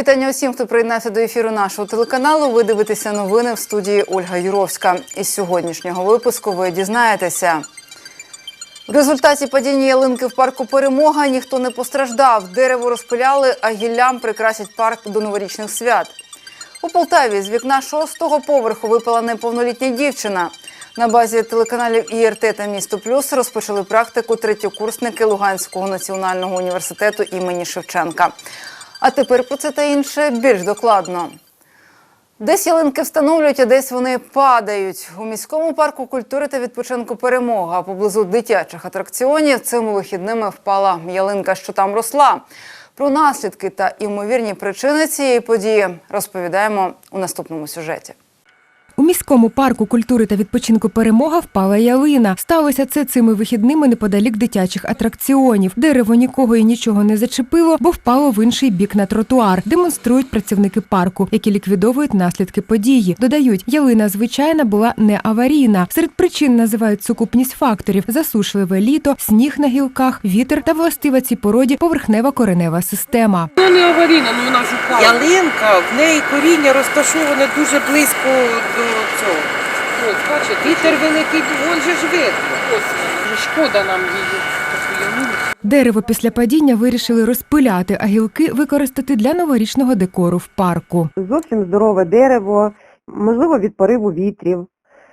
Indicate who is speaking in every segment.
Speaker 1: вітання усім, хто приєднався до ефіру нашого телеканалу. Ви дивитеся новини в студії Ольга Юровська. Із сьогоднішнього випуску ви дізнаєтеся. В результаті падіння ялинки в парку Перемога ніхто не постраждав. Дерево розпиляли, а гіллям прикрасять парк до новорічних свят. У Полтаві з вікна шостого поверху випала неповнолітня дівчина. На базі телеканалів ІРТ та Місто Плюс розпочали практику третьокурсники Луганського національного університету імені Шевченка. А тепер про це та інше більш докладно. Десь ялинки встановлюють, а десь вони падають. У міському парку культури та відпочинку перемога поблизу дитячих атракціонів цими вихідними впала ялинка, що там росла. Про наслідки та імовірні причини цієї події розповідаємо у наступному сюжеті.
Speaker 2: Міському парку культури та відпочинку перемога впала ялина. Сталося це цими вихідними неподалік дитячих атракціонів. Дерево нікого і нічого не зачепило, бо впало в інший бік на тротуар. Демонструють працівники парку, які ліквідовують наслідки події. Додають, ялина звичайна була не аварійна. Серед причин називають сукупність факторів: засушливе літо, сніг на гілках, вітер та властива цій породі поверхнева коренева система.
Speaker 3: Не аварійна, ну вона ж упала.
Speaker 4: Ялинка, в неї коріння розташоване дуже близько до цього.
Speaker 3: Ось, бачите,
Speaker 4: Вітер великий, вон же ж видно.
Speaker 3: ось, шкода нам її.
Speaker 2: Дерево після падіння вирішили розпиляти, а гілки використати для новорічного декору в парку.
Speaker 5: зовсім здорове дерево, можливо, від пориву вітрів,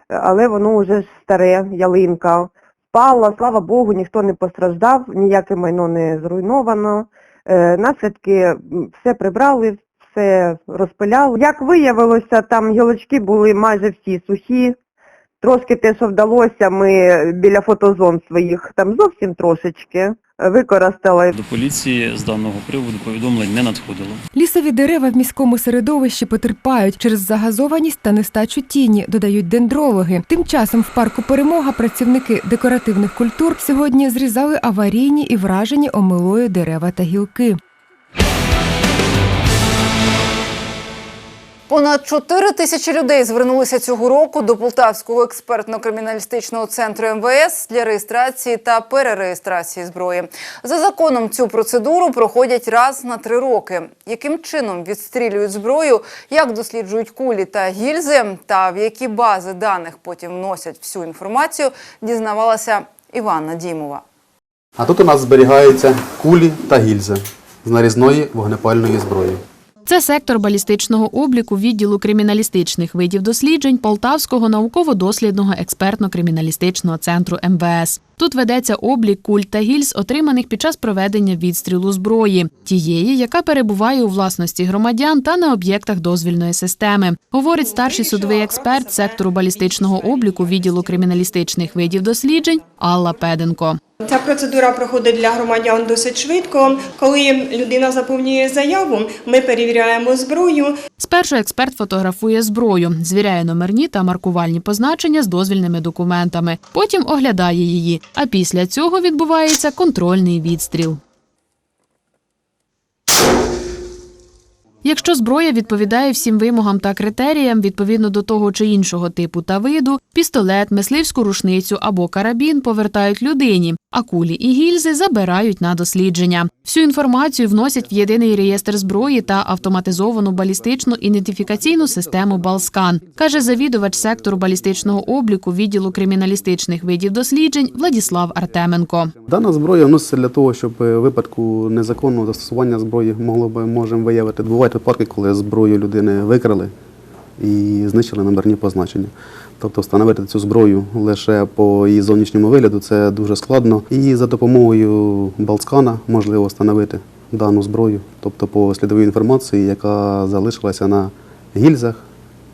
Speaker 5: але воно вже старе, ялинка. Впала, слава Богу, ніхто не постраждав, ніяке майно не зруйновано. Е, наслідки все прибрали, все розпиляли. Як виявилося, там гілочки були майже всі сухі. Трошки те, що вдалося, ми біля фотозон своїх там зовсім трошечки е, використали.
Speaker 6: До поліції з даного приводу повідомлень не надходило.
Speaker 2: Лісові дерева в міському середовищі потерпають через загазованість та нестачу тіні, додають дендрологи. Тим часом в парку перемога працівники декоративних культур сьогодні зрізали аварійні і вражені омилою дерева та гілки.
Speaker 1: Понад 4 тисячі людей звернулися цього року до Полтавського експертно-криміналістичного центру МВС для реєстрації та перереєстрації зброї. За законом цю процедуру проходять раз на три роки. Яким чином відстрілюють зброю, як досліджують кулі та гільзи, та в які бази даних потім вносять всю інформацію, дізнавалася Іванна Дімова.
Speaker 7: А тут у нас зберігаються кулі та гільзи з нарізної вогнепальної зброї.
Speaker 8: Це сектор балістичного обліку відділу криміналістичних видів досліджень Полтавського науково-дослідного експертно-криміналістичного центру МВС. Тут ведеться облік куль та гільз, отриманих під час проведення відстрілу зброї, тієї, яка перебуває у власності громадян та на об'єктах дозвільної системи, говорить старший судовий експерт сектору балістичного обліку відділу криміналістичних видів досліджень Алла Педенко.
Speaker 9: Ця процедура проходить для громадян досить швидко. Коли людина заповнює заяву, ми перевіряємо зброю.
Speaker 8: Спершу експерт фотографує зброю, звіряє номерні та маркувальні позначення з дозвільними документами. Потім оглядає її. А після цього відбувається контрольний відстріл. Якщо зброя відповідає всім вимогам та критеріям відповідно до того чи іншого типу та виду, пістолет, мисливську рушницю або карабін повертають людині, а кулі і гільзи забирають на дослідження. Всю інформацію вносять в єдиний реєстр зброї та автоматизовану балістичну ідентифікаційну систему Балскан, каже завідувач сектору балістичного обліку відділу криміналістичних видів досліджень Владіслав Артеменко.
Speaker 7: Дана зброя вноситься для того, щоб е, випадку незаконного застосування зброї могло би можемо виявити. Бувають випадки, коли зброю людини викрали і знищили номерні позначення. Тобто встановити цю зброю лише по її зовнішньому вигляду це дуже складно. І за допомогою Балскана можливо встановити дану зброю, тобто по слідовій інформації, яка залишилася на гільзах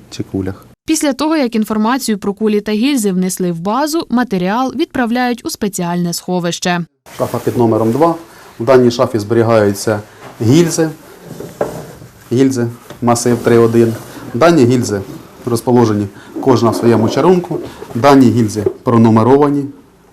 Speaker 7: чи кулях.
Speaker 8: Після того, як інформацію про кулі та гільзи внесли в базу, матеріал відправляють у спеціальне сховище.
Speaker 7: Шафа під номером 2. В даній шафі зберігаються гільзи, гільзи масив 3.1. Дані гільзи розположені кожна в своєму чарунку. Дані гільзи пронумеровані,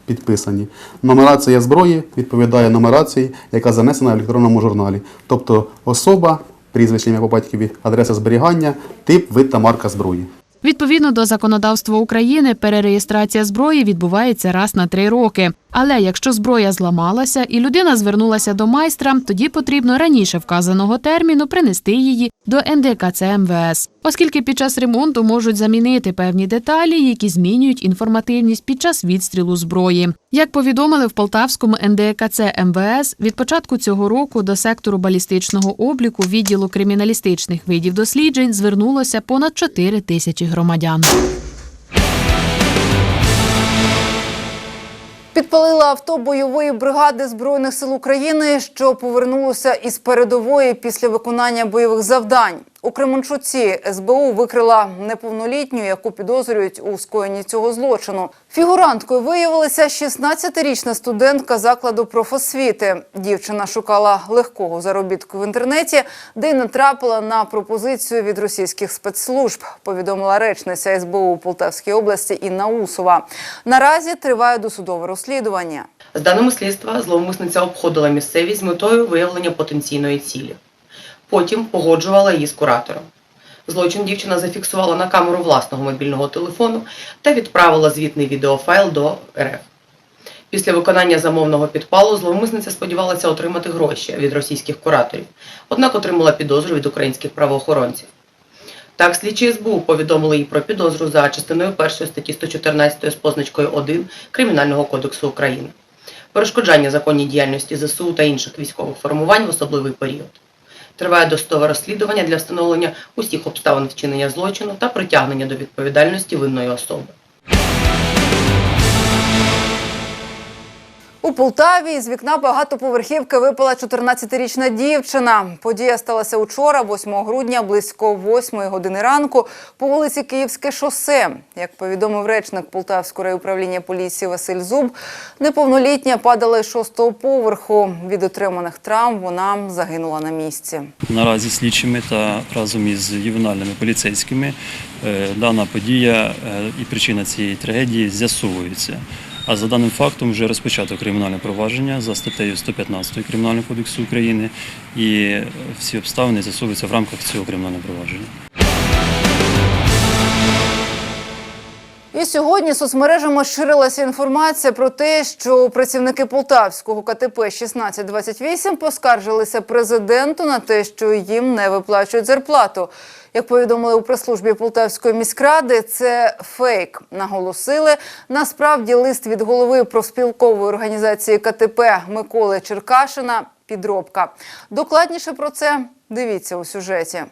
Speaker 7: підписані. Нумерація зброї відповідає нумерації, яка занесена в електронному журналі. Тобто особа, прізвище ім'я по батькові, адреса зберігання, тип, вид та марка зброї.
Speaker 8: Відповідно до законодавства України, перереєстрація зброї відбувається раз на три роки. Але якщо зброя зламалася і людина звернулася до майстра, тоді потрібно раніше вказаного терміну принести її до НДКЦ МВС, оскільки під час ремонту можуть замінити певні деталі, які змінюють інформативність під час відстрілу зброї. Як повідомили в Полтавському НДКЦ МВС, від початку цього року до сектору балістичного обліку відділу криміналістичних видів досліджень звернулося понад 4 тисячі громадян.
Speaker 1: Підпалила авто бойової бригади збройних сил України, що повернулося із передової після виконання бойових завдань. У Кременчуці СБУ викрила неповнолітню, яку підозрюють у скоєнні цього злочину. Фігуранткою виявилася 16-річна студентка закладу профосвіти. Дівчина шукала легкого заробітку в інтернеті, де й натрапила на пропозицію від російських спецслужб. Повідомила речниця СБУ Полтавській області Інна Усова. Наразі триває досудове розслідування.
Speaker 10: З даними слідства, зловмисниця обходила місцевість з метою виявлення потенційної цілі. Потім погоджувала її з куратором. Злочин дівчина зафіксувала на камеру власного мобільного телефону та відправила звітний відеофайл до РФ. Після виконання замовного підпалу зловмисниця сподівалася отримати гроші від російських кураторів, однак отримала підозру від українських правоохоронців. Так, слідчі СБУ повідомили їй про підозру за частиною 1 статті 114 з позначкою 1 Кримінального кодексу України. Перешкоджання законній діяльності ЗСУ та інших військових формувань в особливий період. Триває достове розслідування для встановлення усіх обставин вчинення злочину та притягнення до відповідальності винної особи.
Speaker 1: У Полтаві з вікна багатоповерхівки випала 14-річна дівчина. Подія сталася учора, 8 грудня, близько 8 години ранку, по вулиці Київське шосе. Як повідомив речник Полтавського райуправління поліції Василь Зуб, неповнолітня падала із шостого поверху. Від отриманих травм вона загинула на місці.
Speaker 6: Наразі слідчими та разом із ювенальними поліцейськими е, дана подія е, і причина цієї трагедії з'ясовується. А за даним фактом вже розпочато кримінальне провадження за статтею 115 Кримінального кодексу України, і всі обставини з'ясовуються в рамках цього кримінального провадження.
Speaker 1: І сьогодні соцмережами ширилася інформація про те, що працівники полтавського КТП 1628 поскаржилися президенту на те, що їм не виплачують зарплату. Як повідомили у прес-службі Полтавської міськради, це фейк. Наголосили. Насправді лист від голови профспілкової організації КТП Миколи Черкашина підробка. Докладніше про це дивіться у сюжеті.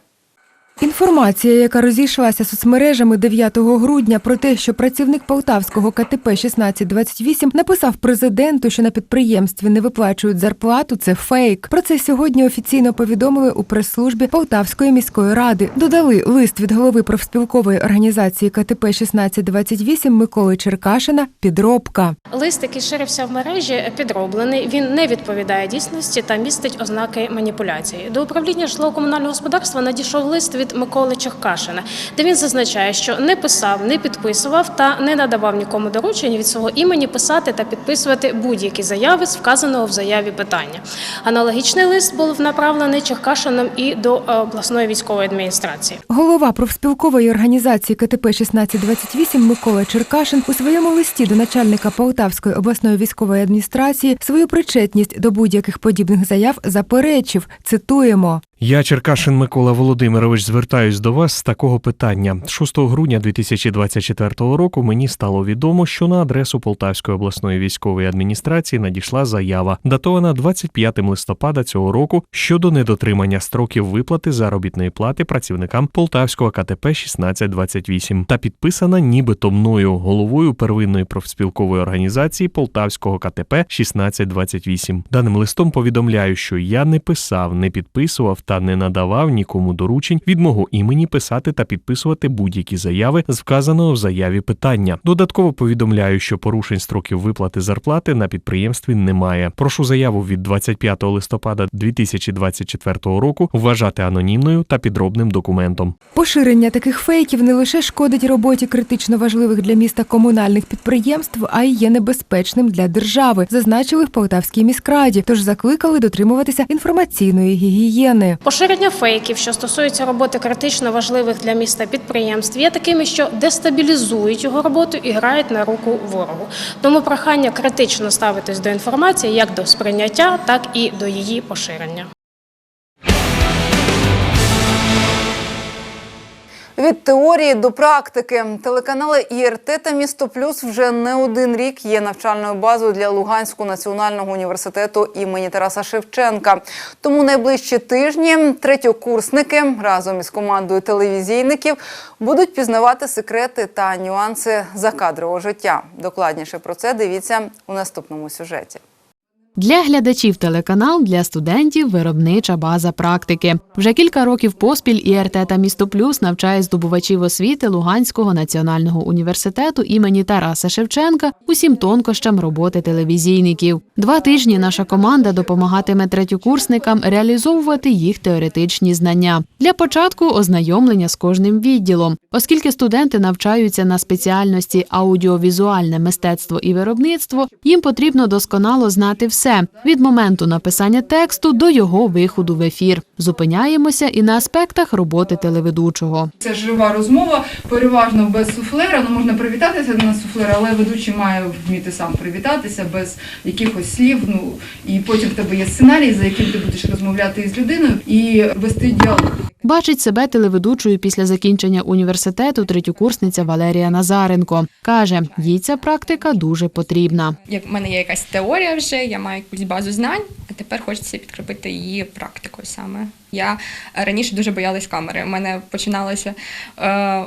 Speaker 2: Інформація, яка розійшлася соцмережами 9 грудня про те, що працівник полтавського КТП 1628 написав президенту, що на підприємстві не виплачують зарплату, це фейк. Про це сьогодні офіційно повідомили у прес-службі Полтавської міської ради. Додали лист від голови профспілкової організації КТП 1628 Миколи Черкашина. Підробка.
Speaker 11: Лист, який ширився в мережі, підроблений. Він не відповідає дійсності та містить ознаки маніпуляції. До управління житлово-комунального господарства надійшов лист від Миколи Черкашина, де він зазначає, що не писав, не підписував та не надавав нікому доручення від свого імені писати та підписувати будь-які заяви з вказаного в заяві питання. Аналогічний лист був направлений Черкашином і до е, обласної військової адміністрації.
Speaker 2: Голова профспілкової організації КТП 1628 Микола Черкашин у своєму листі до начальника Полтавської обласної військової адміністрації свою причетність до будь-яких подібних заяв заперечив. Цитуємо.
Speaker 12: Я, Черкашин Микола Володимирович, звертаюсь до вас з такого питання. 6 грудня 2024 року мені стало відомо, що на адресу Полтавської обласної військової адміністрації надійшла заява, датована 25 листопада цього року щодо недотримання строків виплати заробітної плати працівникам Полтавського КТП 1628 та підписана нібито мною головою первинної профспілкової організації Полтавського КТП 1628. Даним листом повідомляю, що я не писав, не підписував та не надавав нікому доручень від мого імені писати та підписувати будь-які заяви з вказаного в заяві питання. Додатково повідомляю, що порушень строків виплати зарплати на підприємстві немає. Прошу заяву від 25 листопада 2024 року вважати анонімною та підробним документом.
Speaker 2: Поширення таких фейків не лише шкодить роботі критично важливих для міста комунальних підприємств, а й є небезпечним для держави, зазначили в Полтавській міськраді. Тож закликали дотримуватися інформаційної гігієни.
Speaker 11: Поширення фейків, що стосуються роботи критично важливих для міста підприємств, є такими, що дестабілізують його роботу і грають на руку ворогу. Тому прохання критично ставитись до інформації як до сприйняття, так і до її поширення.
Speaker 1: Від теорії до практики телеканали ІРТ та Місто Плюс вже не один рік є навчальною базою для Луганського національного університету імені Тараса Шевченка. Тому найближчі тижні третьокурсники разом із командою телевізійників будуть пізнавати секрети та нюанси закадрового життя. Докладніше про це дивіться у наступному сюжеті.
Speaker 8: Для глядачів телеканал, для студентів виробнича база практики. Вже кілька років поспіль ІРТ та Місто Плюс навчає здобувачів освіти Луганського національного університету імені Тараса Шевченка усім тонкощам роботи телевізійників. Два тижні наша команда допомагатиме третьокурсникам реалізовувати їх теоретичні знання. Для початку ознайомлення з кожним відділом, оскільки студенти навчаються на спеціальності аудіовізуальне мистецтво і виробництво, їм потрібно досконало знати все від моменту написання тексту до його виходу в ефір. Зупиняємося і на аспектах роботи телеведучого.
Speaker 13: Це жива розмова, переважно без суфлера. Ну можна привітатися на суфлера, але ведучий має вміти сам привітатися без якихось слів. Ну і потім в тебе є сценарій, за яким ти будеш розмовляти із людиною і вести діалог.
Speaker 8: Бачить себе телеведучою після закінчення університету третьокурсниця Валерія Назаренко. Каже, їй ця практика дуже потрібна.
Speaker 14: Як в мене є якась теорія вже, я маю якусь базу знань, а тепер хочеться підкріпити її практикою саме. Я раніше дуже боялась камери. У мене починалося е,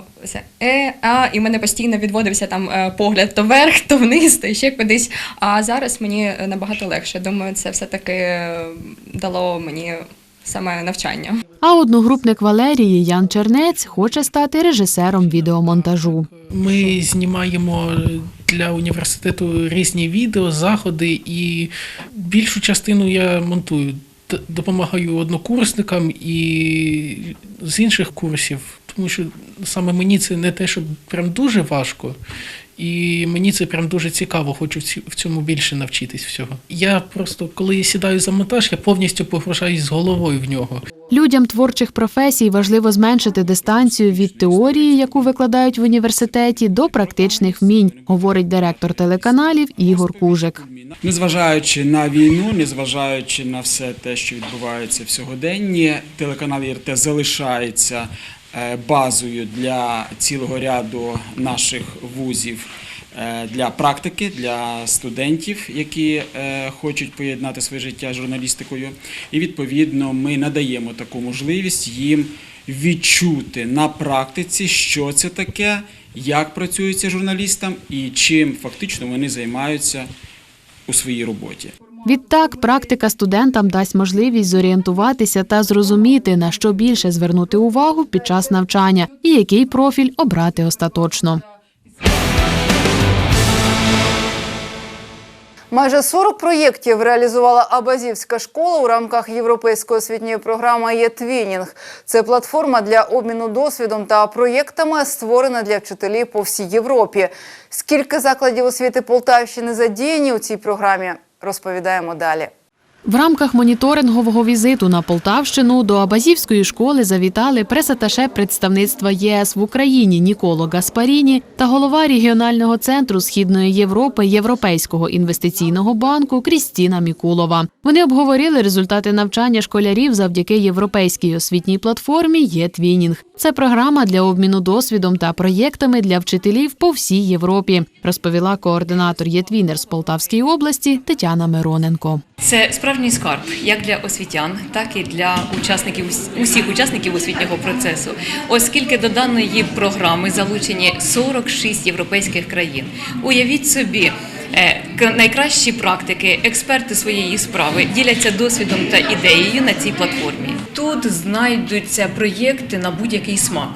Speaker 14: е, а, і в мене постійно відводився там е, погляд то вверх, то вниз, то ще кудись. А зараз мені набагато легше. Думаю, це все-таки е, дало мені саме навчання.
Speaker 8: А одногрупник Валерії Ян Чернець хоче стати режисером відеомонтажу.
Speaker 15: Ми знімаємо для університету різні відео, заходи, і більшу частину я монтую. Допомагаю однокурсникам і з інших курсів, тому що саме мені це не те, що прям дуже важко. І мені це прям дуже цікаво, хочу в в цьому більше навчитись всього. Я просто, коли я сідаю за монтаж, я повністю погружаюсь з головою в нього.
Speaker 8: Людям творчих професій важливо зменшити дистанцію від теорії, яку викладають в університеті, до практичних вмінь, говорить директор телеканалів Ігор Кужик.
Speaker 16: Незважаючи на війну, незважаючи на все те, що відбувається в сьогоденні, телеканал ІРТ залишається базою для цілого ряду наших вузів е, для практики, для студентів, які е, хочуть поєднати своє життя з журналістикою. І відповідно ми надаємо таку можливість їм відчути на практиці, що це таке, як працюється журналістам і чим фактично вони займаються у своїй роботі.
Speaker 8: Відтак, практика студентам дасть можливість зорієнтуватися та зрозуміти, на що більше звернути увагу під час навчання і який профіль обрати остаточно.
Speaker 1: Майже 40 проєктів реалізувала Абазівська школа у рамках європейської освітньої програми «Єтвінінг». Це платформа для обміну досвідом та проєктами, створена для вчителів по всій Європі. Скільки закладів освіти Полтавщини задіяні у цій програмі, розповідаємо далі.
Speaker 8: В рамках моніторингового візиту на Полтавщину до Абазівської школи завітали пресаташе представництва ЄС в Україні Ніколо Гаспаріні та голова регіонального центру Східної Європи Європейського інвестиційного банку Крістіна Мікулова. Вони обговорили результати навчання школярів завдяки європейській освітній платформі «Єтвінінг». Це програма для обміну досвідом та проєктами для вчителів по всій Європі, розповіла координатор «Єтвінер» з Полтавської області Тетяна Мироненко.
Speaker 17: Це справжній скарб як для освітян, так і для учасників усіх учасників освітнього процесу, оскільки до даної програми залучені 46 європейських країн. Уявіть собі. Е, Найкращі практики, експерти своєї справи діляться досвідом та ідеєю на цій платформі. Тут знайдуться проєкти на будь-який смак,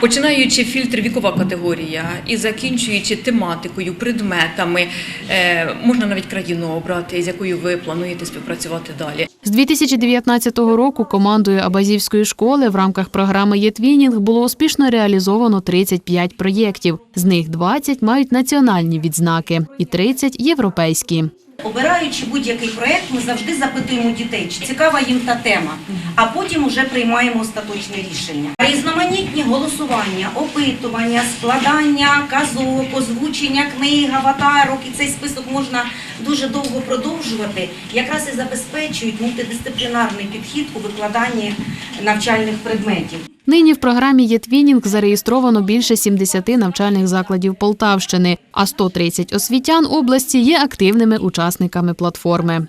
Speaker 17: починаючи фільтр вікова категорія і закінчуючи тематикою, предметами. Е, Можна навіть країну обрати, з якою ви плануєте співпрацювати далі.
Speaker 8: З 2019 року командою Абазівської школи в рамках програми «Єтвінінг» було успішно реалізовано 35 проєктів. З них 20 мають національні відзнаки і 30 – європейські.
Speaker 18: Обираючи будь-який проєкт, ми завжди запитуємо дітей, чи цікава їм та тема, а потім уже приймаємо остаточне рішення. Різноманітні голосування, опитування, складання казок, озвучення книг, аватарок, і цей список можна дуже довго продовжувати, якраз і забезпечують мультидисциплінарний підхід у викладанні навчальних предметів.
Speaker 8: Нині в програмі «Єтвінінг» зареєстровано більше 70 навчальних закладів Полтавщини, а 130 освітян області є активними учасниками платформи.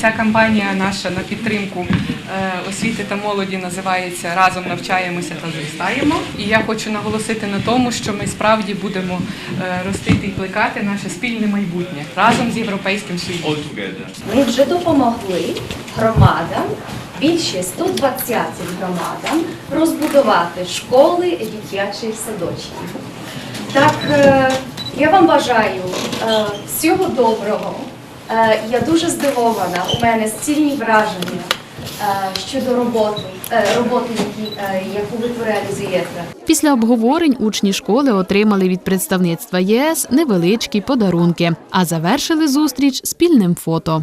Speaker 19: Ця кампанія наша на підтримку е, освіти та молоді називається Разом навчаємося та зростаємо. І я хочу наголосити на тому, що ми справді будемо е, ростити і плекати наше спільне майбутнє разом з європейським союзом.
Speaker 20: Ми вже допомогли громадам, більше 120 громадам, розбудувати школи і дитячі садочки. Так, е, я вам бажаю всього доброго. Е, Я дуже здивована. У мене цільні враження е, щодо роботи, е, роботи, яку ви реалізуєте.
Speaker 8: Після обговорень учні школи отримали від представництва ЄС невеличкі подарунки, а завершили зустріч спільним фото.